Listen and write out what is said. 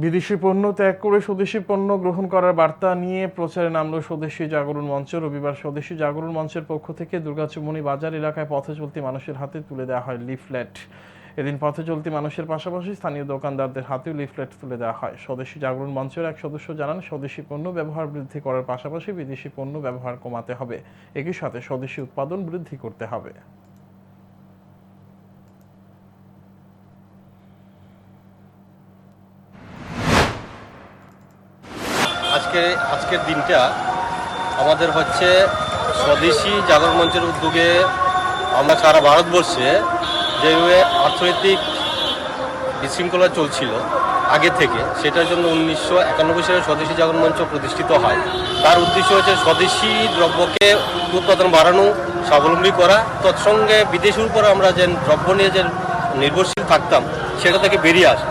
বিদেশি পণ্য ত্যাগ করে স্বদেশি পণ্য গ্রহণ করার বার্তা নিয়ে প্রচারে নামল স্বদেশি জাগরণ মঞ্চ। রবিবার স্বদেশি জাগরণ মঞ্চের পক্ষ থেকে দুর্গাচুমনি বাজার এলাকায় পথে চলতি মানুষের হাতে তুলে দেওয়া হয় লিফলেট। এদিন পথে চলতি মানুষের পাশাপাশি স্থানীয় দোকানদারদের হাতেও লিফলেট তুলে দেওয়া হয়। স্বদেশি জাগরণ মঞ্চের এক সদস্য জানান, স্বদেশি পণ্য ব্যবহার বৃদ্ধি করার পাশাপাশি বিদেশি পণ্য ব্যবহার কমাতে হবে। একই সাথে স্বদেশি উৎপাদন বৃদ্ধি করতে হবে। আজকে আজকের দিনটা আমাদের হচ্ছে স্বদেশি জাগরণ মঞ্চের উদ্যোগে আমরা সারা ভারতবর্ষে যেভাবে অর্থনৈতিক বিশৃঙ্খলা চলছিল আগে থেকে, সেটার জন্য উনিশশো একানব্বই সালে স্বদেশি জাগরণ মঞ্চ প্রতিষ্ঠিত হয়। তার উদ্দেশ্য হচ্ছে স্বদেশি দ্রব্যকে উৎপাদন বাড়ানো, স্বাবলম্বী করা, তৎসঙ্গে বিদেশের উপর আমরা যে দ্রব্য নিয়ে যে নির্ভরশীল থাকতাম, সেটা থেকে বেরিয়ে আসা।